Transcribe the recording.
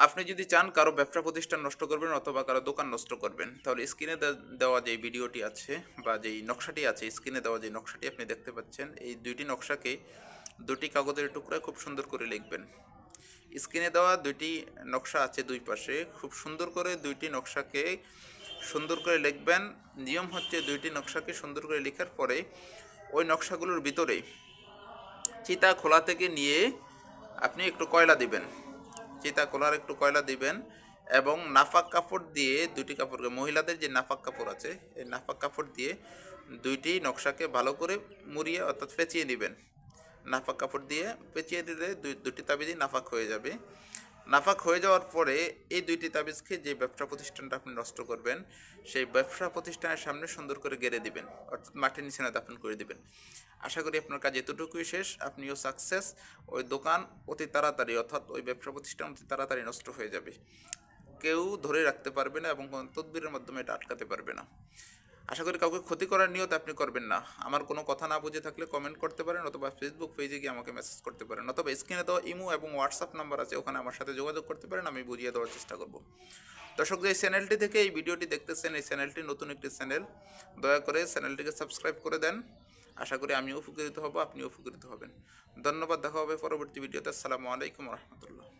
আপনি যদি চান কারও ব্যবসা প্রতিষ্ঠান নষ্ট করবেন অথবা কারও দোকান নষ্ট করবেন, তাহলে স্ক্রিনে দেওয়া যে ভিডিওটি আছে বা যেই নকশাটি আছে, স্ক্রিনে দেওয়া যে নকশাটি আপনি দেখতে পাচ্ছেন, এই দুইটি নকশাকে দুটি কাগজের টুকরায় খুব সুন্দর করে লিখবেন। স্ক্রিনে দেওয়া দুইটি নকশা আছে দুই পাশে, খুব সুন্দর করে দুইটি নকশাকে সুন্দর করে লিখবেন। নিয়ম হচ্ছে দুইটি নকশাকে সুন্দর করে লেখার পরে ওই নকশাগুলোর ভিতরে চিতা খোলা থেকে নিয়ে আপনি একটু কয়লা দিবেন। চিতা কোলার একটু কয়লা দিবেন এবং নাফাক কাপড় দিয়ে দুটি কাপড়কে মহিলাদের যে নাফাক কাপড় আছে, এই নাফাক কাপড় দিয়ে দুইটি নকশাকে ভালো করে মুড়িয়ে অর্থাৎ পেঁচিয়ে নেবেন নাফাক কাপড় দিয়ে পেঁচিয়ে দিলে দুটি তাবিজই নাফাক হয়ে যাবে। নাফাক হয়ে যাওয়ার পরে এই দুইটি তাবিজকে যে ব্যবসা প্রতিষ্ঠানটা আপনি নষ্ট করবেন, সেই ব্যবসা প্রতিষ্ঠানের সামনে সুন্দর করে গেড়ে দিবেন, অর্থাৎ মাটির নিচে না দাফন করে দিবেন। আশা করি আপনার কাজ এতটুকুই শেষ, আপনিও সাকসেস ওই দোকান অতি তাড়াতাড়ি, অর্থাৎ ওই ব্যবসা প্রতিষ্ঠান অতি তাড়াতাড়ি নষ্ট হয়ে যাবে। কেউ ধরে রাখতে পারবে না এবং তদবিরের মাধ্যমে এটা আটকাতে পারবে না। আশা করি কাউকে ক্ষতি করার নিয়ত আপনি করবেন না। আমার কোনো কথা না বুঝে থাকলে কমেন্ট করতে পারেন অথবা ফেসবুক পেজে গিয়ে আমাকে মেসেজ করতে পারেন অথবা স্ক্রিনে দেওয়া ইমো এবং হোয়াটসঅ্যাপ নাম্বার আছে, ওখানে আমার সাথে যোগাযোগ করতে পারেন, আমি বুঝিয়ে দেওয়ার চেষ্টা করব। দর্শক, যে চ্যানেলটি থেকে এই ভিডিওটি দেখতেছেন, এই চ্যানেলটি নতুন একটি চ্যানেল দয়া করে চ্যানেলটিকে সাবস্ক্রাইব করে দেন। আশা করি আমিও উপকৃত হব, আপনিও উপকৃত হবেন। ধন্যবাদ, দেখা হবে পরবর্তী ভিডিওতে আসসালামু আলাইকুম রহমতুল্লাহ।